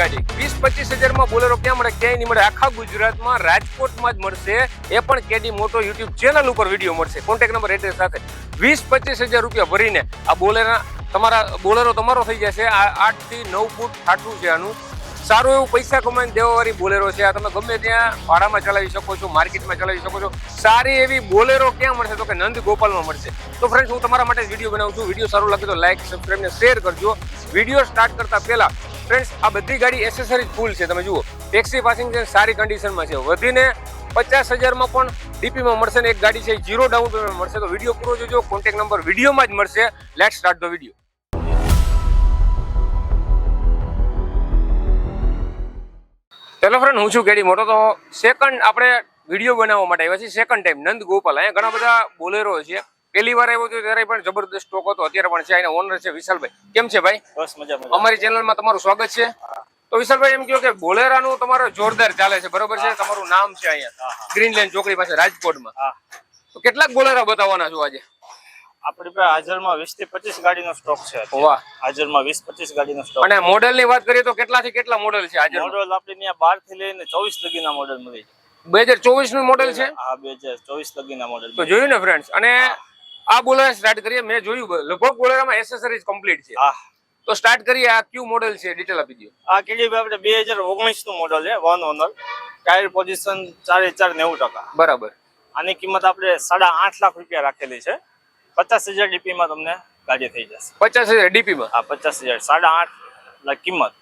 ગાડી. વીસ, પચીસ હજારમાં બોલેરો ક્યાં મળે, ક્યાંય નહીં મળે, આખા ગુજરાતમાં રાજકોટમાં જ મળશે. એ પણ કેડી મોટો યુટ્યુબ ચેનલ ઉપર વીડિયો મળશે. કોન્ટેક્ટ નંબર એડ્રેસ સાથે. વીસ, પચીસ હજાર રૂપિયા ભરીને આ બોલેરા, તમારા બોલેરો તમારો થઈ જશે. આ આઠથી નવ ફૂટ ઠાઠું છે આનું. સારું એવું પૈસા કમાઈને દેવાવાળી બોલેરો છે. આ તમે ગમે ત્યાં ભાડામાં ચલાવી શકો છો, માર્કેટમાં ચલાવી શકો છો. સારી એવી બોલેરો ક્યાં મળશે તો કે નંદ ગોપાલમાં મળશે. તો ફ્રેન્ડ્સ હું તમારા માટે વીડિયો બનાવું છું. વીડિયો સારું લાગે તો લાઈક સબસ્ક્રાઈબ ને શેર કરજો. વીડિયો સ્ટાર્ટ કરતા પહેલા ફ્રેન્ડ્સ આ બધી ગાડી એસેસરીઝ ફૂલ છે. તમે જુઓ ટેક્સી પાસિંગ છે, સારી કન્ડિશનમાં છે. વધીને પચાસ હજારમાં પણ ડીપીમાં મળશે ને એક ગાડી છે જીરો ડાઉન પેમેન્ટ મળશે. તો વીડિયો પૂરો જોજો કોન્ટેક્ટ નંબર વિડીયોમાં જ મળશે. Let start the video hello friend હું છું કેડી મોટો. તો સેકન્ડ આપણે વીડિયો બનાવવા માટે આવ્યા છીએ. Second time Nand Gopal. અહીંયા ઘણા બધા બોલેરો છે. પહેલી વાર આવ્યો હતો ત્યારે પણ જબરદસ્ત સ્ટોક હતો. અત્યારે પણ છે એના ઓનર છે વિશાલભાઈ. કેમ છે ભાઈ? બસ મજા અમારી ચેનલમાં તમારું સ્વાગત છે. તો વિશાલભાઈ એમ કહ્યું કે બોલેરાનું તમારો જોરદાર ચાલે છે બરોબર છે? તમારું નામ છે અહીંયા. ગ્રીન લેન ચોકડી પાસે રાજકોટમાં. તો કેટલાક બોલેરા બતાવવાના છો આજે? આપણી પાસે હાજરમાં વીસથી પચીસ ગાડીનો સ્ટોક છે વાહ. હાજરમાં વીસ પચીસ ગાડીનો સ્ટોક અને મોડેલની વાત કરીએ તો કેટલાથી કેટલા મોડેલ છે આજે મોડલ આપણે ત્યાં બારથી લઈને ચોવીસ લગીના મોડલ મળી બે હજાર ચોવીસનું મોડેલ છે? હા બે હજાર ચોવીસ લગીના મોડેલ તો જોયું ને ફ્રેન્ડ્સ અને આ બોલેરા સ્ટાર્ટ કરીએ. મેં જોયું લગભગ બોલેરામાં એસેસરીઝ કમ્પ્લીટ છે. તો સ્ટાર્ટ કરીએ આ ક્યુ મોડેલ છે? ડિટેલ આપી દો આ કેડી આપણે બે હજાર ઓગણીસનું મોડલ છે વન ઓનર ટાયર પોઝિશન ચારે ચાર નેવું ટકા. બરાબર. આની કિંમત આપણે સાડા આઠ લાખ રૂપિયા રાખેલી છે. પચાસ હજાર ડીપીમાં તમને ગાડી થઈ જશે. પચાસ હજાર ડીપીમાં? હા પચાસ હજાર. સાડા આઠ લાખ કિંમત.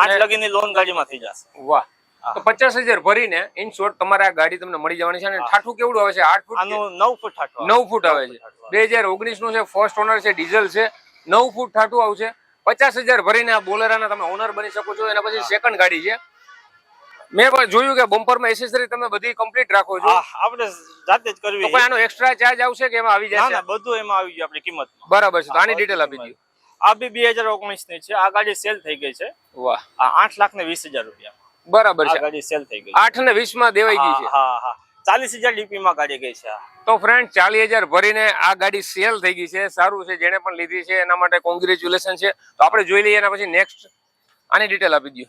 આઠ લગીની લોન ગાડીમાં થઈ જશે. વાહ. તો પચાસ હજાર ભરીને ઇન શોર્ટ તમારે આ ગાડી તમને મળી જવાની છે અને ઠાઠું કેવડું આવે છે? આઠ ફૂટ નવ ફૂટ નવ ફૂટ આવે છે. બે હજાર ઓગણીસનું છે ફર્સ્ટ ઓનર છે ડીઝલ છે નવ ફૂટ ઠાઠું આવશે. પચાસ હજાર ભરીને આ બોલેરાના તમે ઓનર બની શકો છો એના પછી સેકન્ડ ગાડી છે. મેં પણ જોયું કે બમ્પરમાં એસેસરી તમે બધી કમ્પ્લીટ રાખો છો. આપણે જાતે જ કરવી. પણ આનો એક્સ્ટ્રા ચાર્જ આવશે કે એમાં આવી જાય જશે? ના બધું એમાં આવી ગયું આપણી કિંમત બરાબર છે તો આની ડિટેલ આપી દો આ બી બે હજાર ઓગણીસની છે આ ગાડી સેલ થઈ ગઈ છે. વાહ. આ આઠ લાખ ને વીસ હજાર રૂપિયા. બરાબર છે. ગાડી સેલ થઈ ગઈ. આઠ ને વીસમાં દેવાઈ ગઈ છે. હા હા ચાલીસ હજાર ડીપી માં ગાડી ગઈ છે તો ફ્રેન્ડ ચાલીસ હજાર ભરીને આ ગાડી સેલ થઈ ગઈ છે. સારું છે જેને પણ લીધી છે એના માટે કોંગ્રેચ્યુલેશન છે. તો આપણે જોઈ લઈએ એના પછી નેક્સ્ટ આની ડિટેલ આપી દો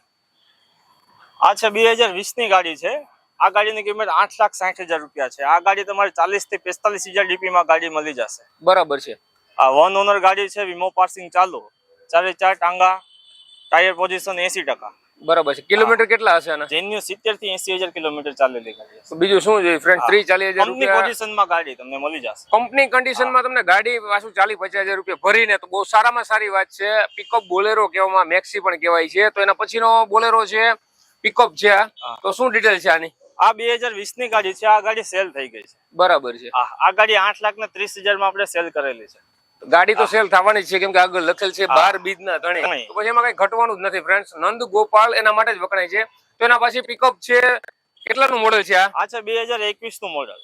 આ છે બે હજાર વીસની ગાડી છે. આ ગાડીની કિંમત આઠ લાખ સાઠ હજાર રૂપિયા છે. આ ગાડી તમારે ચાલીસથી પિસ્તાલીસ હજાર ડીપી માં ગાડી મળી જશે. બરાબર છે. આ વન ઓનર ગાડી છે વીમો પાર્સિંગ ચાલુ. ચારે ચાર ટાંગા ટાયર પોઝિશન એસી ટકા. બરાબર છે. કિલોમીટર કેટલા હશે આના? જેન્યુ સિત્તેરથી એસી હજાર કિલોમીટર ચાલેલી ગાડી બીજું શું જોઈએ? ફ્રેન્ડ ત્રીસ ચાલીસ હજાર કંપની રૂપિયા. માં ગાડી તમને મળી જશે. કંપની કન્ડિશનમાં તમને ગાડી પાછું ચાલી પચાસ હજાર રૂપિયા ભરીને તો બહુ સારામાં સારી વાત છે. પિકઅપ બોલેરો કહેવામાં મેક્સી પણ કહેવાય છે. તો એના પછીનો બોલેરો છે પિકઅપ છે તો શું ડિટેલ છે આની? આ બે હજાર વીસની ગાડી છે. આ ગાડી સેલ થઈ ગઈ છે. બરાબર છે. આ આ ગાડી આઠ લાખ ને ત્રીસ હજારમાં આપણે સેલ કરેલી છે. ગાડી તો સેલ થવાની છે કેમ કે આગળ લખેલ છે બાર બીજ ના ધણે. તો પછી એમાં કઈ ઘટવાનું જ નથી ફ્રેન્ડ નંદ ગોપાલ એના માટે જ વખણાય છે. તો એના પછી પિકઅપ છે કેટલાનું મોડેલ છે આ? છે બે હજાર એકવીસનું મોડલ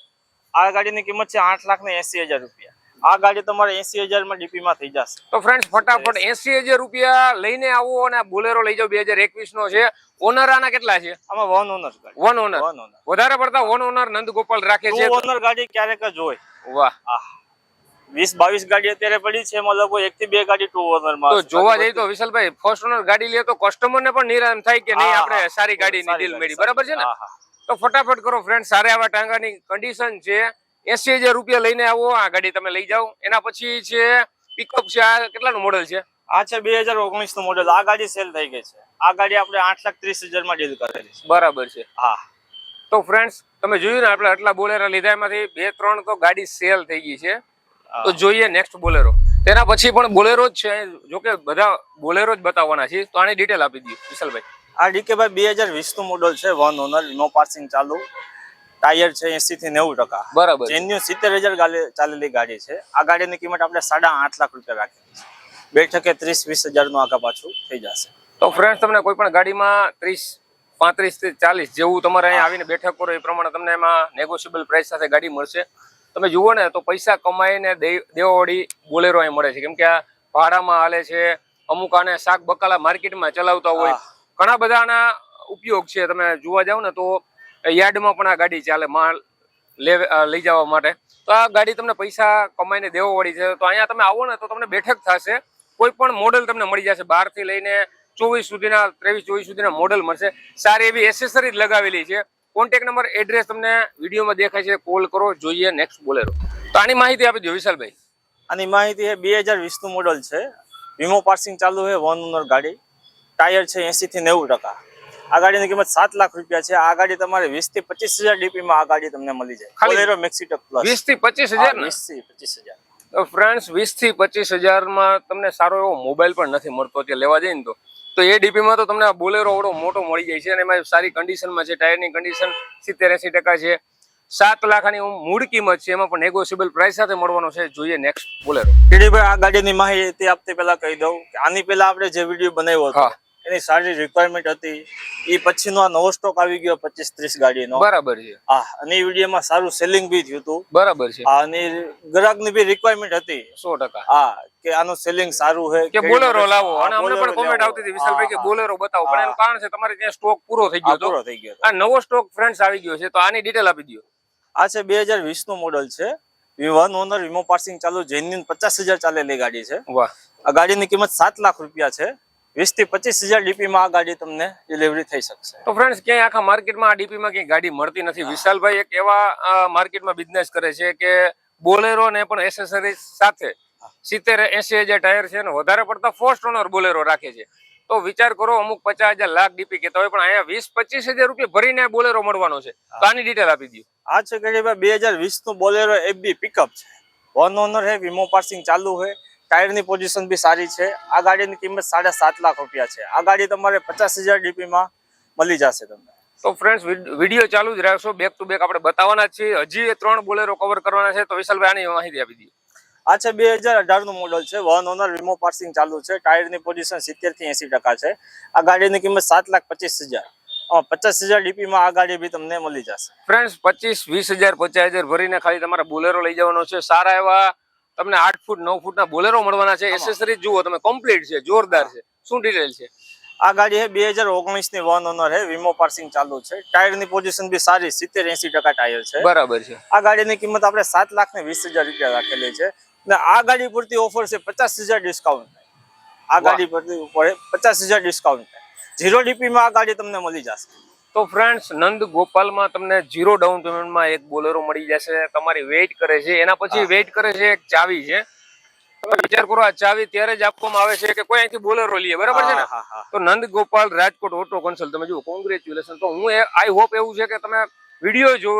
આ ગાડીની કિંમત છે આઠ લાખ ને એસી હજાર રૂપિયા. આ ગાડી તમારે એસી હજારમાં ડીપી માં થઈ જશે. તો ફ્રેન્ડ ફટાફટ એસી હજાર રૂપિયા લઈને આવો અને બોલેરો લઈ જાવ બે હજાર એકવીસ નો છે. ઓનર આના કેટલા છે? આમાં one owner one owner one owner વધારે પડતા વન ઓનર નંદ ગોપાલ રાખે છે. ઓનર ગાડી ક્યારેક જ હોય. વાહ. વીસ બાવીસ ગાડી અત્યારે પડી છે એમાં લગભગ એક થી બે ગાડી ટુ ઓનરમાં જોવા જઈએ તો વિશાલભાઈ ફર્સ્ટ ઓનર ગાડી લે તો કસ્ટમર ને પણ નિરામ થાય કે નહીં આપણે સારી ગાડીની ડીલ મળી બરાબર છે ને. તો ફટાફટ કરો ફ્રેન્ડ સારા એવા ટાંગાની કન્ડિશન છે. એસી હજાર રૂપિયા લઈને આવો આ ગાડી તમે લઈ જાઓ. એના પછી છે પિકઅપ છે આ કેટલાનું મોડેલ છે? આ છે બે હજાર ઓગણીસનું મોડલ આ ગાડી સેલ થઈ ગઈ છે. આ ગાડી આપણે આઠ લાખ ત્રીસ હજારમાં ડીલ કરેલી છે. બરાબર છે. હા. તો ફ્રેન્ડ્સ તમે જોયું ને આપણે આટલા બોલેરા લીધા એમાંથી બે ત્રણ તો ગાડી સેલ થઈ ગઈ છે. તો જોઈએ નેક્સ્ટ બોલેરો. તેના પછી પણ બોલેરો જ છે. જોકે બધા બોલેરો જ બતાવવાના છે. તો આની ડિટેલ આપી દઈએ. વિશાલભાઈ. આ ડીકે ભાઈ બે હજાર વીસનું મોડલ છે. વન ઓનર નો પાર્સિંગ ચાલુ. ટાયર છે એસી થી નેવું ટકા. બરાબર. જેન્યુ સિત્તેર હજાર ચાલેલી ગાડી છે. આ ગાડીની કિંમત આપણે સાડા આઠ લાખ રૂપિયા રાખેલી છે. બેઠકે ત્રીસ વીસ હજારનું આગા પાછું થઈ જશે. તો ફ્રેન્ડ તમને કોઈ પણ ગાડીમાં ત્રીસ પાંત્રીસથી ચાલીસ જેવું તમારે અહીંયા આવીને બેઠક કરો એ પ્રમાણે તમને એમાં નેગોશિયેબલ પ્રાઇસ સાથે ગાડી મળશે. તમે જુઓ ને તો પૈસા કમાઈને દેવાવાળી બોલેરો અહીં મળે છે. કેમ કે આ ભાડામાં હાલે છે અમુક આને શાક બકાલા માર્કેટમાં ચલાવતા હોય. ઘણા બધા આના ઉપયોગ છે. તમે જોવા જાવ ને તો યાર્ડમાં પણ આ ગાડી ચાલે માલ લઈ જવા માટે. તો આ ગાડી તમને પૈસા કમાઈને દેવાવાળી છે. તો અહીંયા તમે આવો ને તો તમને બેઠક થશે. કોઈ પણ મોડલ તમને મળી જશે. બહારથી લઈને ચોવીસ સુધીના ત્રેવીસ ચોવીસ સુધીના મોડલ મળશે. સારી એવી એસેસરીઝ લગાવેલી છે. કોન્ટેક્ટ નંબર એડ્રેસ તમને વિડીયોમાં દેખાય છે. કોલ કરો જોઈએ નેક્સ્ટ બોલેરો. તો આની માહિતી આપી દો વિશાલભાઈ. આની માહિતી એ બે હજાર વીસનું મોડલ છે. વીમો પાર્સિંગ ચાલુ છે વન ઓનર ગાડી. ટાયર છે એંસીથી નેવું ટકા. આ ગાડીની કિંમત સાત લાખ રૂપિયા છે. આ ગાડી તમારે વીસથી પચીસ હજાર ડીપીમાં આ ગાડી તમને મળી જાય. બોલેરો મેક્સિટક પ્લસ વીસથી પચીસ હજાર વીસથી પચીસ હજાર. ફ્રેન્ડ્સ વીસથી પચીસ હજારમાં તમને સારો એવો મોબાઈલ પણ નથી મળતો. અત્યારે લેવા જઈને તો તો એ ડીપીમાં તો તમને આ બોલેરો ઓડો મોટો મળી જાય છે અને એમાં સારી કન્ડિશનમાં છે ટાયરની કન્ડિશન સિત્તેર એસી ટકા છે. સાત લાખની મૂળ કિંમત છે એમાં પણ નેગોશિયેબલ પ્રાઇસ સાથે મળવાનો છે. જોઈએ નેક્સ્ટ બોલેરો. કિરીટભાઈ આ ગાડીની માહિતી આપતી પહેલા કહી દઉં કે આની પહેલા આપણે જે વીડિયો બનાવ્યો હતો. એની સારી રિક્વાયરમેન્ટ હતી. એ પછીનો આ નવો સ્ટોક આવી ગયો પચીસ ત્રીસ ગાડીનો. બરાબર છે. હા અને એ વિડીયોમાં સારું સેલિંગ બી થયું હતું. બરાબર છે. હા, અને ગ્રાહકની બી રિક્વાયરમેન્ટ હતી. સો ટકા. હા કે આનું સેલિંગ સારું છે કે બોલેરો લાવો. અને અમને પણ કોમેન્ટ આવતી હતી વિશાલભાઈ કે બોલેરો બતાવો. પણ એનું કારણ છે તમારે ત્યાં સ્ટોક પૂરો થઈ ગયો પૂરો થઈ ગયો આ નવો સ્ટોક ફ્રેન્ડ્સ આવી ગયો છે તો આની ડિટેલ આપી દો આ છે બે હજાર વીસનું મોડલ છે. વન ઓનર વીમો પાર્સિંગ ચાલુ જેન્યુન પચાસ હજાર ચાલેલી ગાડી છે. વાહ. આ ગાડીની કિંમત સાત લાખ રૂપિયા છે. વીસથી પચીસ હજાર ડીપીમાં આ ગાડી તમને ડિલિવરી થઈ શકશે. તો ફ્રેન્ડ્સ ક્યાંય આખા માર્કેટમાં આ ડીપીમાં ક્યાંય ગાડી મળતી નથી. વિશાલભાઈ એક એવા માર્કેટમાં બિઝનેસ કરે છે કે બોલેરો ને પણ એસેસરીઝ સાથે સિત્તેર એસી હજાર ટાયર છે ને વધારે પડતા ફર્સ્ટ ઓનર બોલેરો રાખે છે. તો વિચાર કરો અમુક પચાસ હજાર લાખ ડીપી કહેતા હોય પણ અહીંયા વીસ પચીસ હજાર રૂપિયા ભરીને બોલેરો મળવાનો છે. તો આની ડિટેલ આપી દઉં આ છે કે બે હજાર વીસનું બોલેરો એફબી પિકઅપ છે. વન ઓનર હે વીમો પાર્સિંગ ચાલુ છે ટાયરની પોઝિશન બી સારી છે. આ ગાડીની કિંમત સાડા સાત લાખ રૂપિયા છે. આ ગાડી તમારે પચાસ હજાર ડીપીમાં મળી જશે તમને. તો ફ્રેન્ડ્સ વીડિયો ચાલુ જ રહેશો. બેક ટુ બેક આપણે બતાવવાના છીએ. હજી એ ત્રણ બોલેરો કવર કરવાના છે. તો વિશાલભાઈ આની માહિતી આપી દો આ છે બે હજાર અઢારનું મોડલ છે. વન ઓનર વીમો પાર્સિંગ ચાલુ છે. ટાયરની પોઝિશન સિત્તેરથી એસી ટકા છે. આ ગાડીની કિંમત સાત લાખ પચીસ હજાર. પચાસ હજાર ડીપીમાં આ ગાડી બી તમને મળી જશે. ફ્રેન્ડ્સ પચીસ વીસ હજાર પચાસ હજાર ભરીને ખાલી તમારે બોલેરો લઈ જવાનો છે. સારા એવા તમને આઠ ફૂટ નવ ફૂટના બોલેરો મળવાના છે એસેસરીઝ જુઓ તમે કમ્પ્લીટ છે જોરદાર છે શું ડિટેલ છે? આ ગાડી છે બે હજાર ઓગણીસની વન ઓનર છે વીમો પાર્સિંગ ચાલુ છે. ટાયરની પોઝિશન બી સારી સિત્તેર એસી ટકા ટાયર છે. બરાબર છે. આ ગાડીની કિંમત આપણે સાત લાખ ને વીસ હજાર રૂપિયા રાખેલી છે. ને આ ગાડી પૂરતી ઓફર છે પચાસ હજાર ડિસ્કાઉન્ટ આ ગાડી પરથી ઉપર પચાસ હજાર ડિસ્કાઉન્ટ ઝીરો ડીપીમાં આ ગાડી તમને મળી જશે. તો ફ્રેન્ડ્સ નંદ ગોપાલમાં તમને ઝીરો ડાઉન પેમેન્ટમાં એક બોલેરો મળી જશે તમારી વેઇટ કરે છે એના પછી વેઇટ કરે છે એક ચાવી છે. વિચાર કરો આ ચાવી ત્યારે જ આપવામાં આવે છે કે કોઈ અહીંથી બોલેરો લઈએ બરાબર છે ને. તો નંદ ગોપાલ રાજકોટ ઓટો કન્સલ્ટ તમે જુઓ કોંગ્રેચ્યુલેશન તો હું આઈ હોપ એવું છે કે તમે વીડિયો જો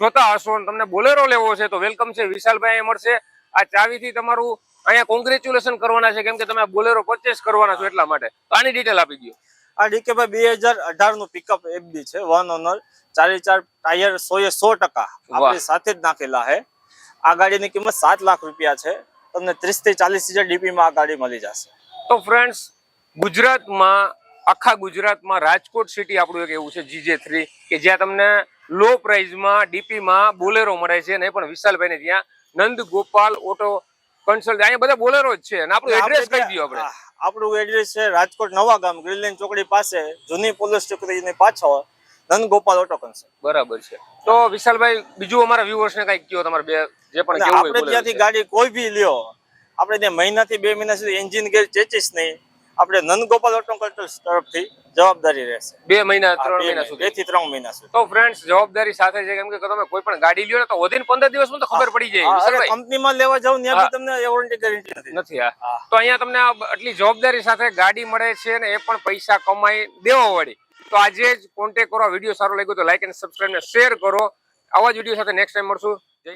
જોતા હશો અને તમને બોલેરો લેવો છે તો વેલકમ છે. વિશાલભાઈ મળશે. આ ચાવીથી તમારું અહીંયા કોંગ્રેચ્યુલેશન કરવાના છે કેમ કે તમે બોલેરો પરચેસ કરવાના છો એટલા માટે. આની ડિટેલ આપી દો આ ડીકે ભાઈ બે હજાર અઢારનું પિકઅપ એફબી છે વન ઓનર ચારે ચાર ટાયર સો એ સો ટકા આપણી સાથે જ નાખેલા છે. આ ગાડીની કિંમત સાત લાખ રૂપિયા છે. તમને ત્રીસથી ચાલીસ હજાર ડીપીમાં આ ગાડી મળી જશે. તો ફ્રેન્ડ્સ ગુજરાતમાં આખા ગુજરાતમાં રાજકોટ સિટી આપણું એક એવું છે જીજે થ્રી કે જ્યાં તમને લો પ્રાઇઝમાં ડીપીમાં બોલેરો મળે છે ને પણ પણ વિશાલભાઈને ત્યાં નંદ ગોપાલ ઓટો કન્સલ્ટ અહીંયા બધા બોલેરો જ છે અને આપણું એડ્રેસ કહી દઈએ આપણે. આપણું એડ્રેસ છે રાજકોટ નવા ગામ ગ્રીનલેન્ડ ચોકડી પાસે જૂની પોલીસ ચોકડીની પાછળ નંદગોપાલ ઓટો કન્સર્ટ બરાબર છે. તો વિશાલભાઈ બીજું અમારા વ્યુઅર્સ ને કંઈક કયો તમારે બે જે પણ આપણે ત્યાંથી ગાડી કોઈ બી લ્યો આપણે ત્યાં મહિનાથી બે મહિના સુધી એન્જિન ગેર ચેચીસ નહીં. આપણે નંદગોપાલ ઓટો તરફથી જવાબદારી રહેશે. બે મહિના ત્રણ મહિના મહિના બે સુધી. થી ત્રણ મહિના સુધી. તો ફ્રેન્ડ્સ જવાબદારી સાથે છે કેમ કે તમે કોઈ પણ ગાડી લ્યો ને તો વધીને પંદર દિવસમાં તો ખબર પડી જાય. કંપનીમાં લેવા જાવ ત્યાં તમને વોરંટી ગેરંટી નથી. તો અહીંયા તમને આટલી જવાબદારી સાથે ગાડી મળે છે ને એ પણ પૈસા કમાઈ દેવા વળી. તો આજે જ કોન્ટેક્ટ કરો. વીડિયો સારો લાગ્યો તો લાઈક અને સબસ્ક્રાઈબ ને શેર કરો. આવા જ વીડિયો સાથે નેક્સ્ટ ટાઈમ મળશું. જય.